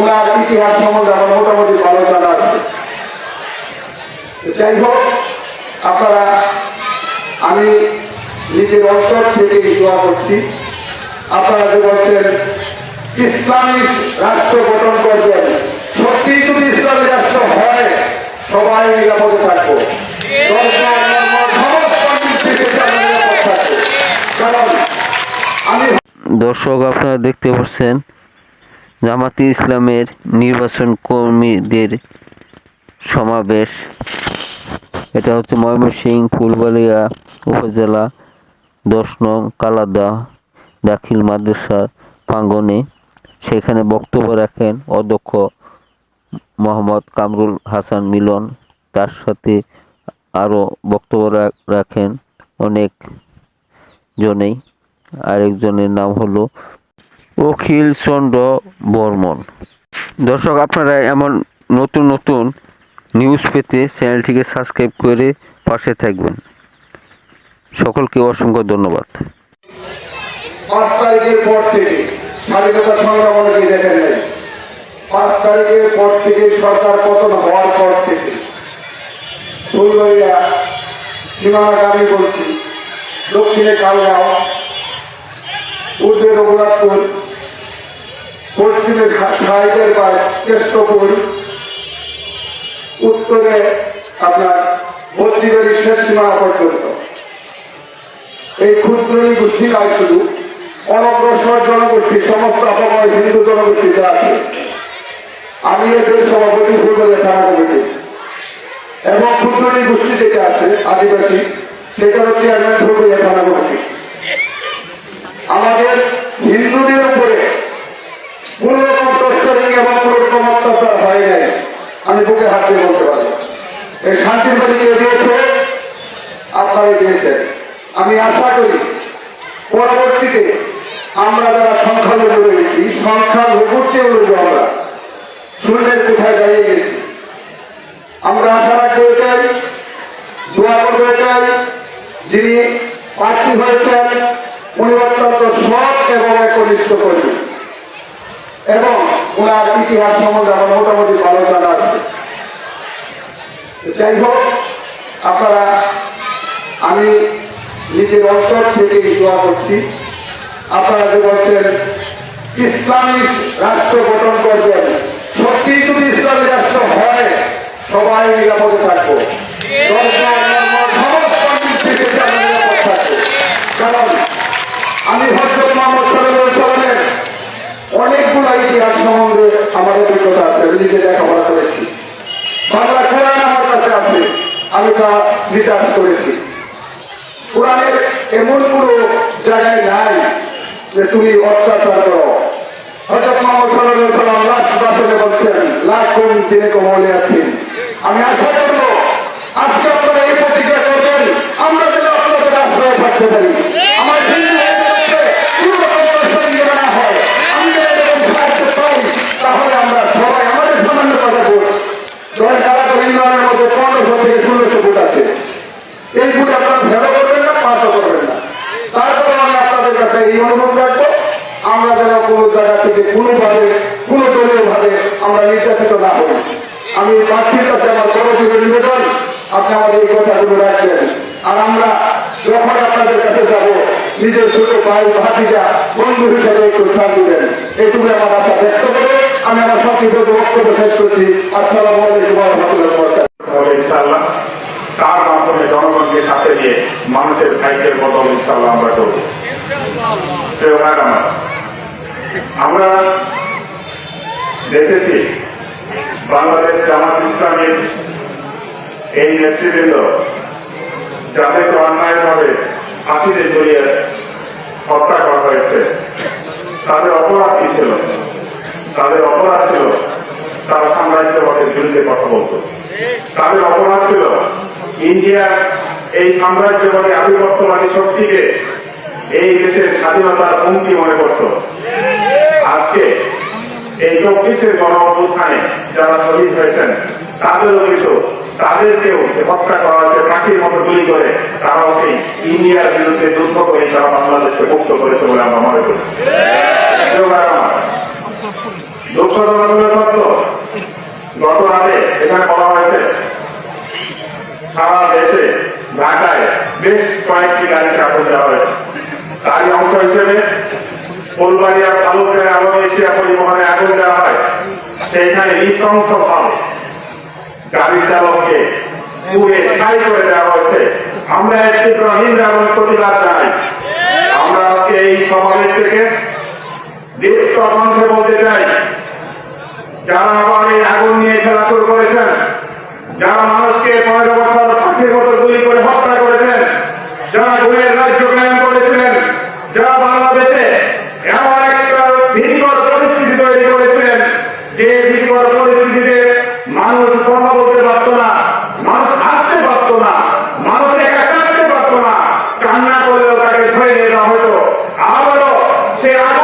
ওনার ইতিহাস সম্বন্ধে আমার মোটামুটি ভালো জানা আছে। যাই হোক, আপনারা, আমি নিজের অন্তর থেকে দোয়া করছি। আপনারা যে বলছেন ইসলামী রাষ্ট্র গঠন করবেন সত্যি যদি ইসলামী রাষ্ট্র হয়, সবাই নিরাপদে থাকব। দর্শক, আপনারা দেখতে পাচ্ছেন জামাতি ইসলামের নির্বাচন কর্মীদের সমাবেশ। এটা হচ্ছে ময়মনসিংহ ফুলবালিয়া উপজেলা দশ নং কালাদা দাখিল মাদ্রাসার প্রাঙ্গনে সেখানে বক্তব্য রাখেন অধ্যক্ষ মোহাম্মদ কামরুল হাসান মিলন। তার সাথে আরও বক্তব্য রাখেন অনেক জনেই। আরেকজনের নাম হলো অখিল চন্দ্র বর্মন। দর্শক, আপনারা এমন নতুন নতুন নিউজ পেতে চ্যানেলটিকে সাবস্ক্রাইব করে পাশে থাকবেন। সকলকে অসংখ্য ধন্যবাদ। দক্ষিণে কালগাঁও পূর্বে রঘুনাথপুর পশ্চিমে সাইদের বা কেষ্টপুর। উত্তরে আপনার ভর্তিবাড়ি শেষ সীমা পর্যন্ত। এই ক্ষুদ্র গোষ্ঠী নয় শুধু, অনগ্রসর জনগোষ্ঠী, সমস্ত অপময় হিন্দু জনগোষ্ঠী যা আছে। আমি এদের সভাপতি ফুলবাড়ি থানা কমিটি। এবং ক্ষুদ্র গোষ্ঠী যেটা আছে, আদিবাসী, সেটারও চেয়ারম্যান ফুলবাড়ি থানা কমিটি। আমাদের হিন্দুদের উপরে কোন রকম তস্করিং এবং কোন রকম অত্যাচার হয় নাই আমি বুকে হাত দিয়ে বলতে পারি। এই শান্তির বাড়ি কে দিয়েছে? আপনারাই দিয়েছেন। আমি আশা করি পরবর্তীতে আমরা যারা সংখ্যালঘু রয়েছি, সংখ্যালঘুর চেয়ে রইব আমরা। শূন্যের কোথায় দাঁড়িয়ে গেছি। আমরা আশা রাখব এটাই, দোয়া করব এটাই, যিনি প্রার্থী হয়েছেন, উনি অত্যন্ত সৎ এবং একনিষ্ঠ করবেন এবং ওনার ইতিহাস সম্বন্ধে আমার মোটামুটি ভালো জানা আছে। যাই হোক, আপনারা, আমি নিজের অন্তর থেকে দোয়া করছি। আপনারা যে বলছেন ইসলামিক রাষ্ট্র গঠন করবেন সত্যি যদি ইসলামী রাষ্ট্র হয় সবাই নিরাপদে থাকব ধর্ম, ধর্ম, সমস্ত দিক থেকে আমরা নিরাপদ থাকব কারণ আমি হজরত মোহাম্মদ সাল্লাহ সাল্লামের অনেকগুলো ইতিহাস সম্বন্ধে আমার লেখাপড়া করেছি। বাংলা আমার কাছে আছে, আমি তা করেছি। কোরআনের এমন কোন জায়গায় নাই যে তুমি অত্যাচার করো। হজরত মোহাম্মদ সাল্লাহ সাল্লাম লাখ দাসনে বলছেন লাখ কোন দিনে কমলে আমি আশা করব, আজকে আপনারা এই প্রতিজ্ঞা করবেন, আমরা যেন আপনাদের আশ্রয় থাকতে পারি আমার হিন্দু ভাইদের উপরে কোনো রকম অত্যাচার যেন না হয় আমি যেন এরকম সাহায্য পাই তাহলে আমরা সবাই আমাদের সামান্য কথা বল ধরেন কালাপুর ইউনিয়নের মধ্যে পনেরোশো থেকে ষোলোশো ফুট আছে এই ফুট আপনারা ভেলো করবেন না পাশও করবেন না তারপরে আমি আপনাদের কাছে এই অনুরোধ রাখব আমরা যেন কোনো জায়গা থেকে কোনোভাবে, কোনো দলীয় ভাবে আমরা নির্যাতিত না হই। আমি প্রার্থীর কাছে আমার পরবর্তী নিবেদন, আপনি আমাদের এই কথাগুলো রাখবেন। আর আমরা যখন আপনাদের কাছে যাব, নিজের ছোট ভাই ভাতিজা, বন্ধু হিসেবে একটু স্থান দিবেন। এইটুকু আমার আশা ব্যক্ত করে আমি আমার সংক্ষিপ্ত বক্তব্য শেষ করছি। আসসালামু আলাইকুম হবে ইনশাল্লাহ তার মাধ্যমে জনগণকে সাথে নিয়ে মানুষের ভাগ্যের বদল ইনশাল্লাহ আমরা করব। আমার দেখেছি বাংলাদেশ জামাত ইসলামের এই নেতৃবৃন্দ যাদেরকে অন্যায়ভাবে ফাঁসিতে জড়িয়ে হত্যা করা হয়েছে। তাদের অপরাধ কি ছিল? তাদের অপরাধ ছিল তারা সাম্রাজ্যবাদের বিরুদ্ধে কথা বলতো। তাদের অপরাধ ছিল ইন্ডিয়ার এই সাম্রাজ্যবাদী আধিপত্যবাদী শক্তিকে এই দেশের স্বাধীনতার হুমকি মনে করত। এই চব্বিশের গণ যারা শহীদ হয়েছেন তাদেরও কিন্তু তাদেরকেও হত্যা করা হয়েছে পাখির মতো গুলি করে, তারাও সেই ইন্ডিয়ার বিরুদ্ধে যুদ্ধ করে তারা বাংলাদেশকে মুক্ত করেছে বলে আমরা মনে করি। পরিবহনে সেইখানে নিঃসংস ভাবে গাড়ি চালককে পুড়ে ছাই করে দেওয়া হয়েছে। আমরা একটি গ্রহীন এবং প্রতিবাদ জানাই। আমরা আজকে এই সমাবেশ থেকে দীপ্ত বলতে চাই, যারা আবার এই আগুন নিয়ে খেলা করেছেন, যারা মানুষকে মানুষ সে আরো